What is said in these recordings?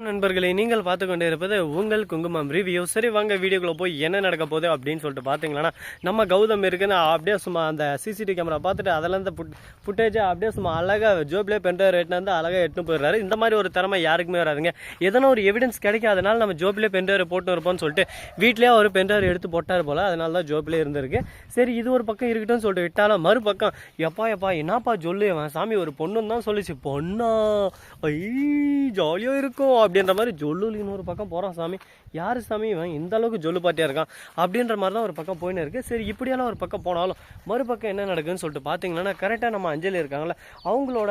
நண்பர்களே நீங்கள் பார்த்து கொண்டே இருப்பது உங்கள் குங்குமம் ரிவ்யூ சரி வாங்க வீடியோக்குள்ளே போய் என்ன நடக்க போகுது அப்படின்னு சொல்லிட்டு பார்த்தீங்களன்னா நம்ம கௌதம் இருக்குன்னு அப்படியே சும்மா அந்த சிசிடிவி கேமரா பார்த்துட்டு அதெல்லாம் இந்த ஃபுட்டேஜை அப்படியே சும்மா அழகாக ஜோப்லே பென்ட்ரைவ் ரேட்னு வந்து அழகாக எட்டுன்னு போயிடுறாரு. இந்த மாதிரி ஒரு திறமை யாருக்குமே வராதுங்க. எதனா ஒரு எவிடன்ஸ் கிடைக்காதனால நம்ம ஜோப்லே பென்ட்ரைவ் போட்டு இருப்போம்னு சொல்லிட்டு வீட்லேயே ஒரு பென்ட்ரைவ் எடுத்து போட்டார் போல அதனால தான் ஜோப்லேயே இருந்திருக்கு. சரி இது ஒரு பக்கம் இருக்கட்டும்னு சொல்லிட்டு விட்டாலும் மறுபக்கம் எப்பா எப்பா என்னப்பா சொல்லு அவன் சாமி ஒரு பொண்ணுன்னு தான் சொல்லிச்சு. பொண்ணா? ஐ ஜாலியாக இருக்கும். அப்படின்ற மாதிரி ஜொல்லுலின்னு ஒரு பக்கம் போகிறான் சாமி. யார் சாமி? இவன் இந்த அளவுக்கு ஜொல்லு பாட்டியாக இருக்கான் அப்படின்ற மாதிரி தான் ஒரு பக்கம் போயின்னு இருக்கு. சரி இப்படியெல்லாம் ஒரு பக்கம் போனாலும் மறுபக்கம் என்ன நடக்குதுன்னு சொல்லிட்டு பார்த்தீங்கன்னா கரெக்டாக நம்ம அஞ்சலி இருக்காங்களே அவங்களோட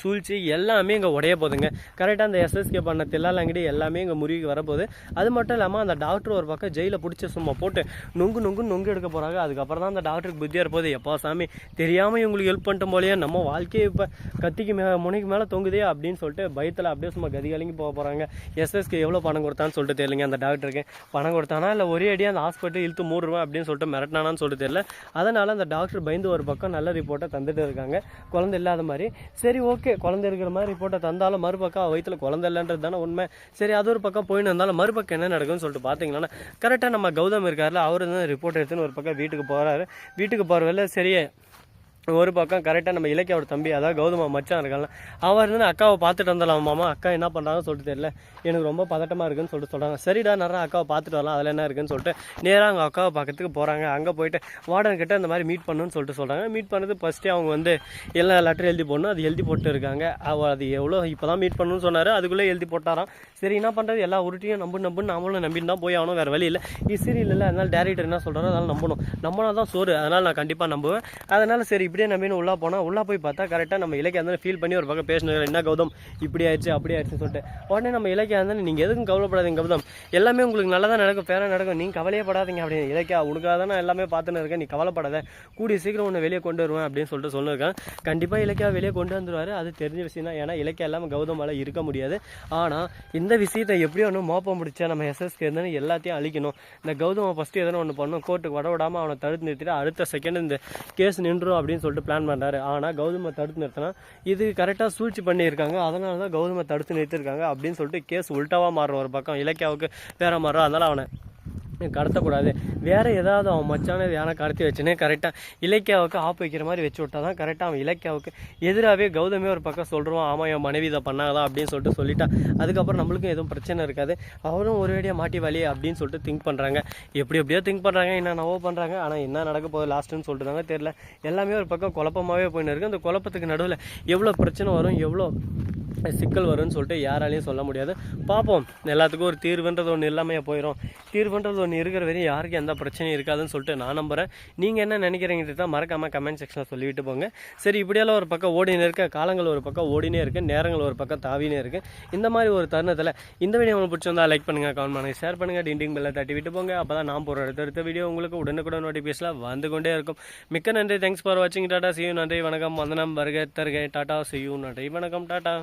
சூழ்ச்சி எல்லாமே இங்கே உடைய போகுதுங்க. கரெக்டாக அந்த எஸ்எஸ்கே பண்ண தில்லாலங்கடி எல்லாமே இங்கே முறிவுக்கு வரப்போகுது. அது மட்டும் இல்லாமல் அந்த டாக்டர் ஒரு பக்கம் ஜெயிலில் பிடிச்ச சும்மா போட்டு நொங்கு நொங்கு நொங்கு எடுக்க போகிறாங்க அதுக்கப்புறம் தான் அந்த டாக்டருக்கு புத்தியாக இருப்போது எப்போ சாமி தெரியாமல் இவங்களுக்கு ஹெல்ப் பண்ணிட்டு போலையே. நம்ம வாழ்க்கையை இப்போ கத்திக்கு மே முனைக்கு மேலே தொங்குதே அப்படின்னு சொல்லிட்டு பயத்தில் அப்படியே சும்மா கதி கலங்கி போக போகிறாங்க எஸ்எஸ்கே எவ்வளோ பணம் கொடுத்தான்னு சொல்லிட்டு தெரியலங்க அந்த டாக்டருக்கு பணம் கொடுத்தானா இல்லை ஒரே அடியாக அந்த ஹாஸ்பிட்டல் இழுத்து மூடுருவேன் அப்படின்னு சொல்லிட்டு மிரட்டினானான்னு சொல்லிட்டு தெரியல. அதனால் அந்த டாக்டர் பயந்து ஒரு பக்கம் நல்ல ரிப்போர்ட்டை தந்துட்டு இருக்காங்க. குழந்தை இல்லாத மாதிரி. சரி ஓகே ஓகே குழந்தை இருக்கிற மாதிரி ரிப்போர்ட்டை தந்தாலும் மறுபக்கம் வயிற்றுல குழந்தை இல்லைன்றது தானே உண்மை. சரி அது ஒரு பக்கம் போயின்னு இருந்தாலும் மறுபக்கம் என்ன நடக்கும்னு சொல்லிட்டு பார்த்தீங்கன்னா கரெக்டாக நம்ம கௌதம் இருக்கார்ல அவர் தான் ரிப்போர்ட் எடுத்துன்னு ஒரு பக்கம் வீட்டுக்கு போகிறாரு வீட்டுக்கு போகிற வேலை சரியே ஒரு பக்கம் கரெக்டாக நம்ம இலக்கிய இலக்கியோட தம்பி அதாவது கௌதமா மச்சான் இருக்கான்ல அவன் இருந்து அக்காவை பார்த்துட்டு வந்துடலாம் மாமா. அக்கா என்ன பண்ணுறாங்கன்னு சொல்லிட்டு தெரியல. எனக்கு ரொம்ப பதட்டமாக இருக்குன்னு சொல்லிட்டு சொல்கிறாங்க சரிடா நிறையா அக்காவை பார்த்துட்டு வரலாம். அதில் என்ன இருக்குன்னு சொல்லிட்டு நேராக அவங்க அக்காவை பார்க்கறதுக்கு போகிறாங்க அங்கே போயிட்டு வார்டன் கிட்ட இந்த மாதிரி மீட் பண்ணணும்னு சொல்லிட்டு சொல்கிறாங்க மீட் பண்ணது ஃபஸ்ட்டே அவங்க வந்து எல்லா லெட்டர் எழுதி போடணும். அது எழுதி போட்டு இருக்காங்க. அவள் அது எவ்வளோ இப்போ தான் மீட் பண்ணணும்னு சொன்னார். அதுக்குள்ளே எழுதி போட்டாராம். சரி என்ன பண்ணுறது எல்லா உருட்டையும் நம்பு நம்புன்னு நம்மளும் நம்பின்னு தான் போய் ஆகணும். வேறு வழி இல்லை. இது சீரியல் இல்லை. அதனால் டேரக்டர் என்ன சொல்கிறாரோ அதனால் நம்பணும். நம்மளால் தான் சோறு. அதனால் நான் கண்டிப்பாக நம்புவேன். அதனால் சரி இப்படியே நம்பின்னு உள்ளே போனால் உள்ளே போய் பார்த்தா கரெக்டாக நம்ம இலக்கிய ஃபீல் பண்ணி ஒரு பக்கம் பேசினார் என்ன கௌதம்? இப்படி ஆயிடுச்சு அப்படி ஆயிடுச்சுன்னு சொல்லிட்டு. உடனே நம்ம இலக்கியா இருந்தாலும் நீங்கள் எதுக்கும் கவலைப்படாதீங்க கௌதம்? எல்லாமே உங்களுக்கு நல்லா தான் நடக்கும் பேராக நடக்கும். நீங்கள் கவலையே படாதீங்க அப்படின்னு இலக்கியா உனக்காக தான் நான் எல்லாமே பார்த்துன்னு இருக்கேன். நீ கவலைப்படாத. கூடிய சீக்கிரம் உன்னை வெளியே கொண்டு வருவேன் அப்படின்னு சொல்லிட்டு சொல்லியிருக்கேன். கண்டிப்பாக இலக்கியா வெளியே கொண்டு வந்துருவாரு. அது தெரிஞ்ச விஷயம் தான். ஏன்னா இலக்கியா இல்லாமல் கௌதமால இருக்க முடியாது. ஆனால் இந்த விஷயத்தை எப்படியோ ஒன்று மோப்பம் முடிச்சா நம்ம எஸ்எஸ்கே இருந்தாலும் எல்லாத்தையும் அழிக்கணும். இந்த கௌதம ஃபஸ்ட்டு எதனா ஒன்று பண்ணணும். கோர்ட்டுக்கு வட விடாமல் அவனை தடுத்து நிறுத்திட்டு அடுத்த செகண்ட் இந்த கேஸ் நின்றும் அப்படின்னு சொல்லிட்டு பிளான் பண்ணுறாரு ஆனால் கௌதமை தடுத்து நிறுத்தினா இது கரெக்டாக சூழ்ச்சி பண்ணியிருக்காங்க. அதனால தான் கௌதமை தடுத்து நிறுத்திருக்காங்க அப்படின்னு சொல்லிட்டு கேஸ் உல்ட்டாவாக மாறுற ஒரு பக்கம் இலக்கியாவுக்கு வேற மாறும் அதனால் அவனை கடத்தக்கூடாது. வேற ஏதாவது அவன் மச்சான யானை கடத்தி வச்சுனே கரெக்டாக இலக்கியாவுக்கு ஆப்பு வைக்கிற மாதிரி வச்சு விட்டா தான் கரெக்டாக அவன் இலக்கியாவுக்கு எதிராகவே கௌதமே ஒரு பக்கம் சொல்கிறோம் ஆமாம் என் மனைவி இதை பண்ணாதா? அப்படின்னு சொல்லிட்டு சொல்லிட்டான் அதுக்கப்புறம் நம்மளுக்கும் எதுவும் பிரச்சனை இருக்காது. அவரும் ஒரு வேடியாக மாட்டி வழி அப்படின்னு சொல்லிட்டு திங்க் பண்ணுறாங்க எப்படி எப்படியோ திங்க் பண்ணுறாங்க என்னென்னவோ பண்ணுறாங்க ஆனால் என்ன நடக்க போகுது லாஸ்ட்டுன்னு சொல்லிட்டு தாங்க தெரியல. எல்லாமே ஒரு பக்கம் குழப்பமாகவே போயின்னு இருக்கு. அந்த குழப்பத்துக்கு நடுவில் எவ்வளோ பிரச்சனை வரும் எவ்வளோ சிக்கல் வரும்னு சொல்லிட்டு யாராலையும் சொல்ல முடியாது. பார்ப்போம் எல்லாத்துக்கும் ஒரு தீர்வுன்றது ஒன்று இல்லாமையே போயிடும் தீர்வுன்றது ஒன்று இருக்கிற வரையும் யாருக்கும் எந்த பிரச்சனையும் இருக்காதுன்னு சொல்லிட்டு நான் நம்புறேன். நீங்கள் என்ன நினைக்கிறீங்கிறது தான் மறக்காமல் கமெண்ட் செக்ஷனில் சொல்லிவிட்டு போங்க. சரி இப்படியெல்லாம் ஒரு பக்கம் ஓடினே இருக்க. காலங்கள் ஒரு பக்கம் ஓடினே இருக்கு. நேரங்கள் ஒரு பக்கம் தாவினே இருக்கு. இந்த மாதிரி ஒரு தருணத்தில் இந்த வீடியோ உங்களுக்கு பிடிச்சிருந்தா லைக் பண்ணுங்க கமெண்ட் பண்ணுங்க ஷேர் பண்ணுங்கள் டிண்டிங் பெல்லை தட்டி விட்டு போங்க. அப்போ தான் நான் போகிற அடுத்தடுத்த வீடியோ உங்களுக்கு உடனுக்குடன் நோட்டிஃபிகேஷனில் வந்து கொண்டே இருக்கும். மிக்க நன்றி. தேங்க்ஸ் ஃபார் வாட்சிங் டாடா சியூ நன்றி வணக்கம். வந்தனம் வருக தருகை. டாடா சியூ நன்றி வணக்கம். டாடா